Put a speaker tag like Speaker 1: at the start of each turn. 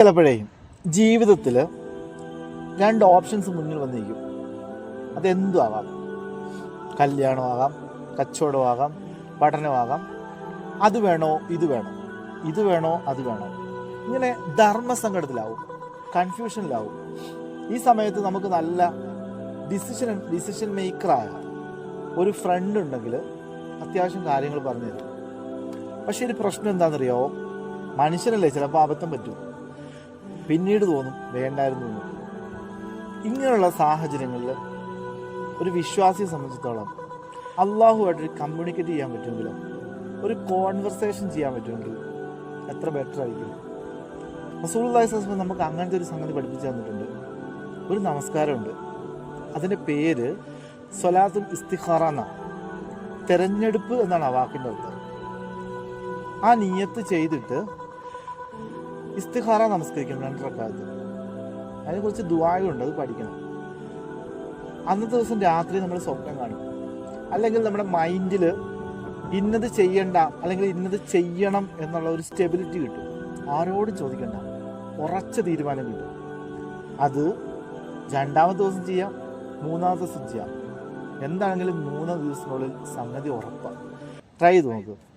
Speaker 1: ചിലപ്പോഴേ ജീവിതത്തിൽ രണ്ട് ഓപ്ഷൻസ് മുന്നിൽ വന്നിരിക്കും. അതെന്തും ആകാം കല്യാണമാകാം കച്ചവടമാകാം പഠനമാകാം അത് വേണോ ഇത് വേണോ ഇത് വേണോ അത് വേണോ. ഇങ്ങനെ ധർമ്മസങ്കടത്തിലാവും കൺഫ്യൂഷനിലാവും ഈ സമയത്ത് നമുക്ക് നല്ല ഡിസിഷൻ ഡിസിഷൻ മേക്കറായ ഒരു ഫ്രണ്ട് ഉണ്ടെങ്കിൽ അത്യാവശ്യം കാര്യങ്ങൾ പറഞ്ഞു തരും. പക്ഷേ ഒരു പ്രശ്നം എന്താണെന്നറിയോ മനുഷ്യനല്ലേ ചിലപ്പോൾ അബദ്ധം പറ്റും. പിന്നീട് തോന്നും വേണ്ടായിരുന്നു എന്ന്. ഇങ്ങനെയുള്ള സാഹചര്യങ്ങളിൽ ഒരു വിശ്വാസിയെ സംബന്ധിച്ചിടത്തോളം അള്ളാഹുമായിട്ടൊരു കമ്മ്യൂണിക്കേറ്റ് ചെയ്യാൻ പറ്റുമെങ്കിലും ഒരു കോൺവെർസേഷൻ ചെയ്യാൻ പറ്റുമെങ്കിൽ എത്ര ബെറ്റർ ആയിരിക്കും? വസല്ലം നമുക്ക് അങ്ങനത്തെ ഒരു സംഗതി പഠിപ്പിച്ചു തന്നിട്ടുണ്ട്. ഒരു നമസ്കാരമുണ്ട്. അതിന്റെ പേര് സ്വലാത്തുൽ ഇസ്തിഖാറ എന്നാണ് തെരഞ്ഞെടുപ്പ് എന്നാണ് ആ വാക്കിന്റെ അർത്ഥം. ആ നീയത്ത് ചെയ്തിട്ട് ഇസ്തിഖാറ നമസ്കരിക്കണം രണ്ട് റക്കാലത്ത് അതിനെക്കുറിച്ച് ദുആയുണ്ട് അത് പഠിക്കണം. അന്നത്തെ ദിവസം രാത്രി നമ്മൾ സ്വപ്നം കാണും. അല്ലെങ്കിൽ നമ്മുടെ മൈൻഡിൽ ഇന്നത് ചെയ്യണ്ട അല്ലെങ്കിൽ ഇന്നത് ചെയ്യണം എന്നുള്ള ഒരു സ്റ്റെബിലിറ്റി കിട്ടും. ആരോടും ചോദിക്കണ്ട. ഉറച്ച തീരുമാനം കിട്ടും. അത് രണ്ടാമത്തെ ദിവസം ചെയ്യാം മൂന്നാമത്തെ ദിവസം ചെയ്യാം. എന്താണെങ്കിലും മൂന്ന് ദിവസത്തിനുള്ളിൽ സംഗതി ഉറപ്പാണ് ട്രൈ ചെയ്ത് നോക്കുക